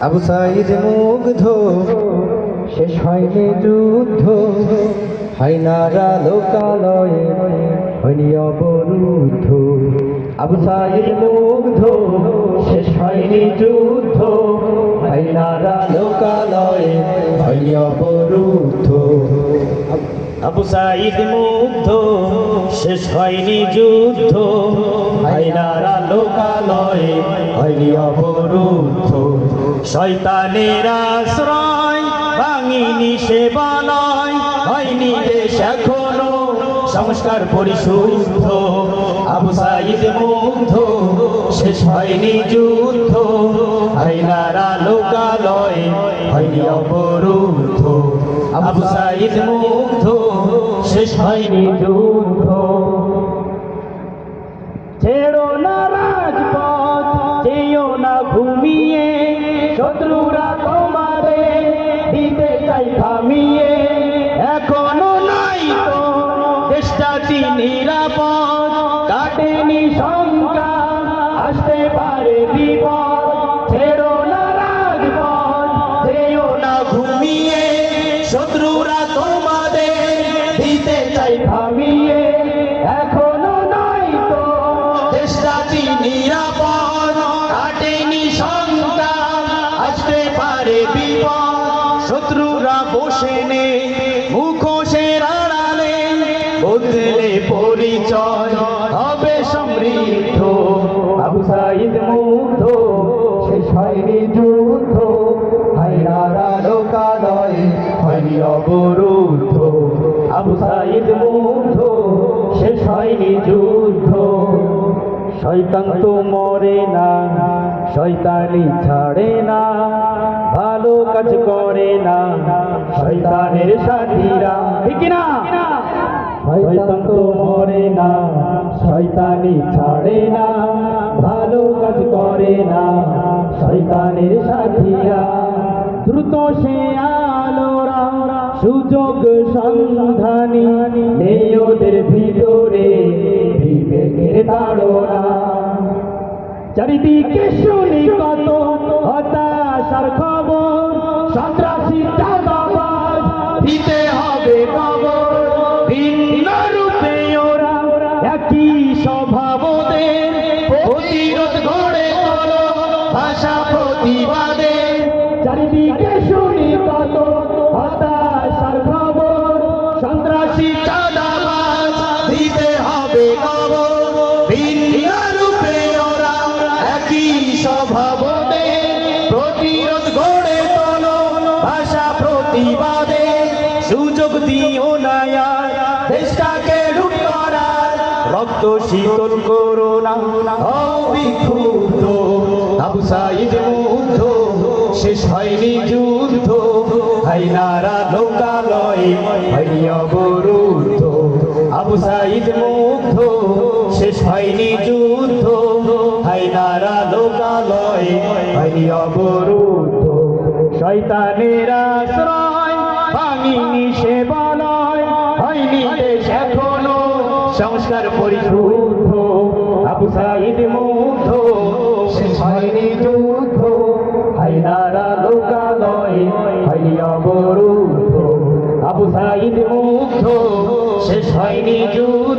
আবু সাইদ মুগ্ধ, শেষ হয়নি যুদ্ধ। হাইনারা লোকালয়ে হয়নি অবরুদ্ধ। আবু সাইদ মুগ্ধ, শেষ হয়নি যুদ্ধ। হাইনারা লোকালয়ে হয়নি অবরুদ্ধ। আবু সাইদ মুগ্ধ, শেষ হয়নি যুদ্ধ। হাইনারা লোকালয়ে হয়নি অবরুদ্ধ। শয়তানের আশ্রয়, ভাঙিনি সে বালয়, হয়নি দেশ এখনও। সংস্কার পরিশুদ্ধ, আবু সাইদ মুগ্ধ, শেষ হয়নি যুদ্ধ। হাইনারা লোকালয়ে হয়নি অবরুদ্ধ। আবু সাইদ মুগ্ধ, শেষ হয়নি যুদ্ধ। চাই থামিয়ে, এখনও নাই তো। দেশটাটি নিরাপদ? কাটেনি শঙ্কা আসতে পারে বিপদ। ছেড়ো না রাজপথ না ঘুমিয়ে। শত্রুরা তোমাদের দিতে চাই থামিয়ে, এখনও নাই তো। দেশটাটি নিরাপদ? শত্রুরা বসে নে, মুখোশের আড়ালে বদলে পরিচয় হবে সমৃদ্ধ। আবু সাইদ মুগ্ধ, শেষ হয়নি যুদ্ধ হাইনারা লোকালয়ে হয়নি অবরুদ্ধ। আবু সাইদ মুগ্ধ, শেষ হয়নি যুদ্ধ শয়তান তো মরে না শয়তানি ছাড়ে না, ভালো কাজ করে না, শয়তানের সাথীরা। ঠিক না শয়তান তো মরে না শয়তানি ছাড়ে না, ভালো কাজ করে না, শয়তানের সাথীরা। দ্রুত সে আলোরা, সুযোগ সন্ধানী, নেই ওদের ভিতরে। বিবেকের ধারণা চারিদিকে শুনি কত হতাশার খবর সন্ত্রাসী চাঁদাবাজ দিতে হবে খবর ভিন্ন রূপে ওরা একই স্বভাবদের প্রতিরোধ গড়ে ভাষা প্রতিবাদে চারিদিকে শুনি কত প্রতিবাদে সুযোগ দিও করার রক্ত শীতল করো না। বিক্ষুব্ধ আবু সাইদ মুগ্ধ, শেষ হয়নি যুদ্ধ। হাইনারা লোকালয় হয়নি অবরুদ্ধ। আবু সাইদ মুগ্ধ, শেষ হয়নি যুদ্ধ। হাইনারা হয়নি অবরুদ্ধ। শয়তানের আশ্রয় ভাঙিনি সে সংস্কার পরিশুদ্ধ। আবু সাইদ মুগ্ধ, শেষ যুদ্ধ। হাইনারা লোকালয় অবরুদ্ধ। আবু সাইদ মুগ্ধ, শেষ হয়নি যুদ্ধ।